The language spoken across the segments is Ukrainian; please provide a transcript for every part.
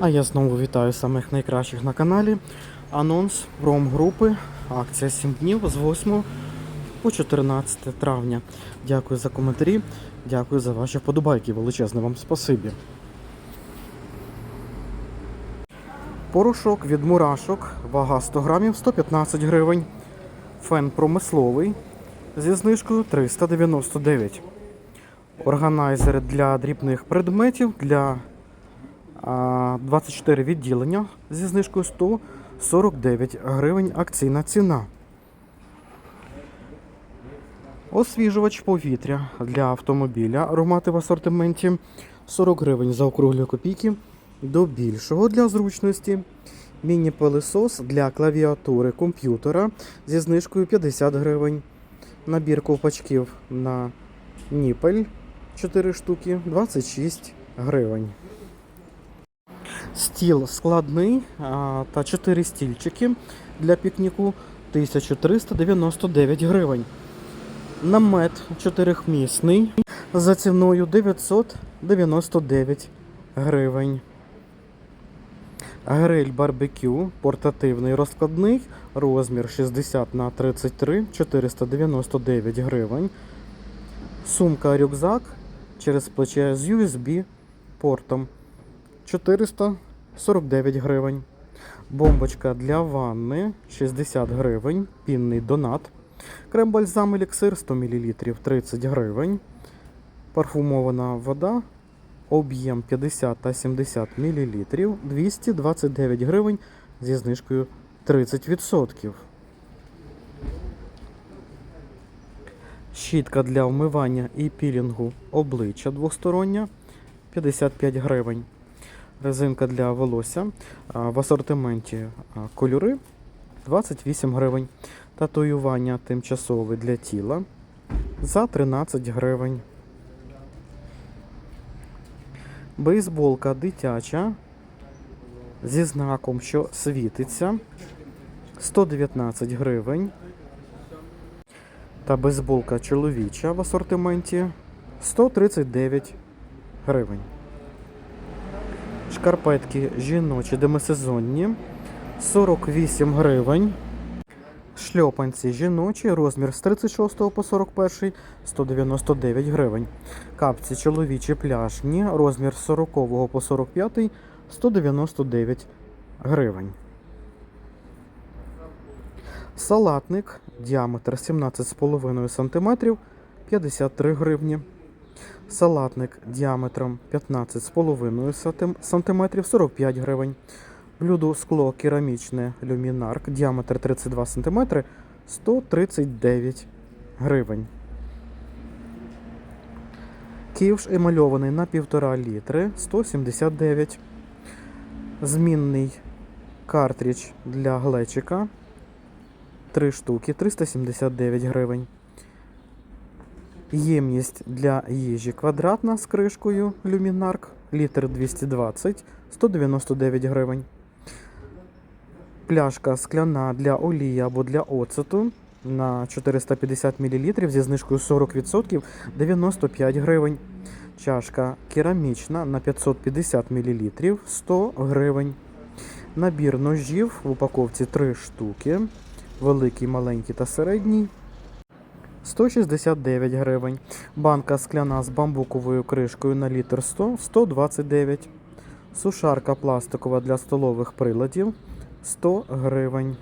А я знову вітаю самих найкращих на каналі. Анонс промгрупи. Акція 7 днів з 8 по 14 травня. Дякую за коментарі, дякую за ваші вподобайки. Величезне вам спасибі. Порошок від мурашок, вага 100 грамів 115 гривень. Фен промисловий зі знижкою 399. Органайзер для дрібних предметів для 24 відділення зі знижкою 149 гривень акційна ціна. Освіжувач повітря для автомобіля аромати в асортименті 40 гривень за округлі копійки до більшого для зручності. Міні-пилисос для клавіатури комп'ютера зі знижкою 50 гривень. Набір ковпачків на ніпель 4 штуки 26 гривень. Стіл складний та 4 стільчики для пікніку 1399 гривень. Намет чотирихмісний за ціною 999 гривень. Гриль барбекю портативний розкладний, розмір 60 на 33 499 гривень. Сумка рюкзак через плече з USB портом 449 гривень. Бомбочка для ванни 60 гривень. Пінний донат. Крем бальзам еліксир 100 мл 30 гривень. Парфумована вода. Об'єм 50 та 70 мл 229 гривень зі знижкою 30%. Щітка для вмивання і пілінгу обличчя двостороння 55 гривень. Резинка для волосся в асортименті кольори 28 гривень. Татуювання тимчасове для тіла за 13 гривень. Бейсболка дитяча зі знаком, що світиться 119 гривень. Та бейсболка чоловіча в асортименті 139 гривень. Шкарпетки жіночі демисезонні 48 гривень. Шльопанці жіночі, розмір з 36 по 41 199 гривень. Капці чоловічі пляжні, розмір з 40 по 45 199 гривень. Салатник, діаметр 17,5 см 53 гривні. Салатник діаметром 15,5 см 45 гривень. Блюдо скло керамічне люмінарк, діаметр 32 см 139 гривень. Ківш емальований на 1,5 літри 179. Змінний картридж для глечика 3 штуки 379 гривень. Ємність для їжі квадратна з кришкою люмінарк літр 220 199 гривень. Пляшка скляна для олії або для оцету на 450 мл зі знижкою 40% 95 гривень. Чашка керамічна на 550 мл 100 гривень. Набір ножів в упаковці 3 штуки. Великий, маленький та середній. 169 гривень. Банка скляна з бамбуковою кришкою на літр 100 129. Сушарка пластикова для столових приладів 100 гривень.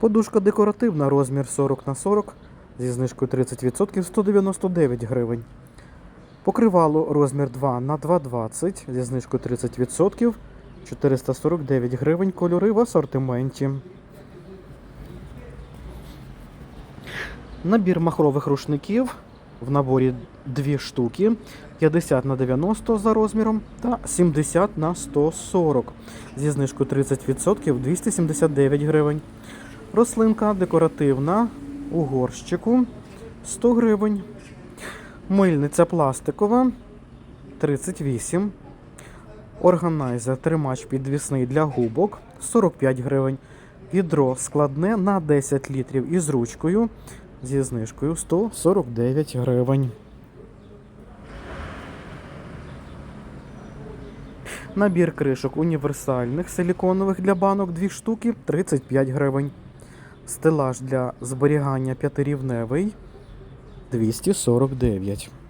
Подушка декоративна, розмір 40 на 40 зі знижкою 30% 199 гривень. Покривало розмір 2 на 2,20 зі знижкою 30% 449 гривень. Кольори в асортименті. Набір махрових рушників в наборі 2 штуки 50 на 90 за розміром та 70 на 140 зі знижкою 30% 279 гривень. Рослинка декоративна у горщику 100 гривень. Мильниця пластикова 38. Органайзер тримач підвісний для губок 45 гривень. Відро складне на 10 літрів із ручкою зі знижкою 149 гривень. Набір кришок універсальних силіконових для банок 2 штуки 35 гривень. Стелаж для зберігання п'ятирівневий 249 гривень.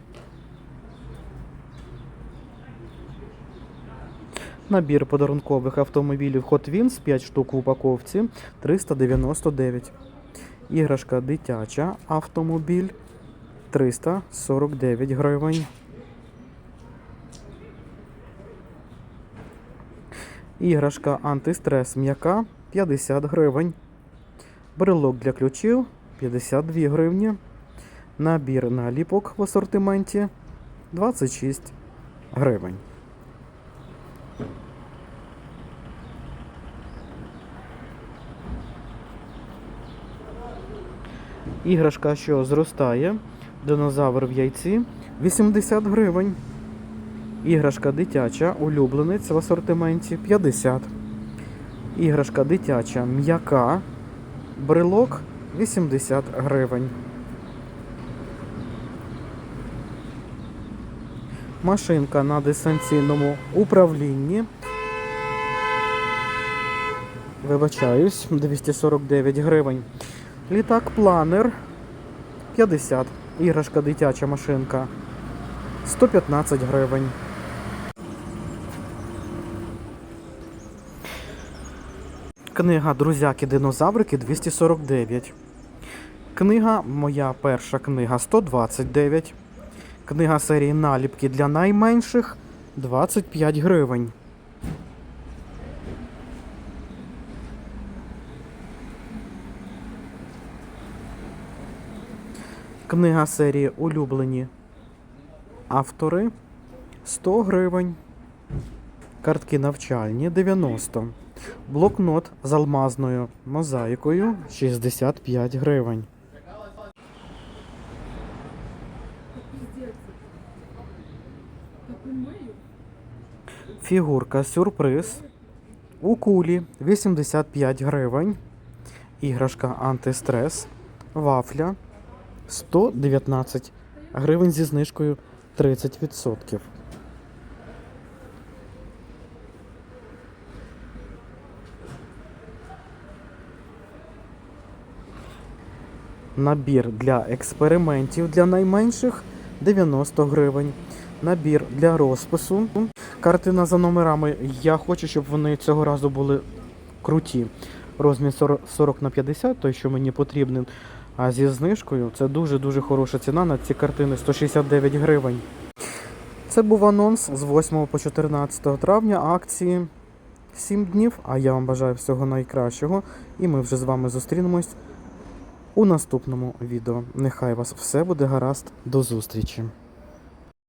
Набір подарункових автомобілів Hot Wheels 5 штук в упаковці 399. Іграшка дитяча автомобіль 349 гривень. Іграшка антистрес м'яка 50 гривень. Брелок для ключів 52 гривні. Набір наліпок в асортименті 26 гривень. Іграшка, що зростає, динозавр в яйці 80 гривень. Іграшка дитяча, улюбленець в асортименті 50. Іграшка дитяча м'яка, брелок 80 гривень. Машинка на дистанційному управлінні. Вибачаюсь, 249 гривень. Літак планер 50. Іграшка дитяча машинка 115 гривень. Книга Друзяки динозаврики 249. Книга Моя перша книга 129. Книга серії наліпки для найменших 25 гривень. Книга серії Улюблені автори 100 гривень. Картки навчальні 90. Блокнот з алмазною мозаїкою 65 гривень. Фігурка сюрприз. У кулі 85 гривень. Іграшка антистрес. Вафля 119 гривень зі знижкою 30%. Набір для експериментів для найменших 90 гривень. Набір для розпису. Картина за номерами. Я хочу, щоб вони цього разу були круті. Розмір 40 40 на 50, той, що мені потрібен. А зі знижкою це дуже-дуже хороша ціна на ці картини 169 гривень. Це був анонс з 8 по 14 травня акції 7 днів. А я вам бажаю всього найкращого. І ми вже з вами зустрінемось у наступному відео. Нехай вас все буде гаразд. До зустрічі!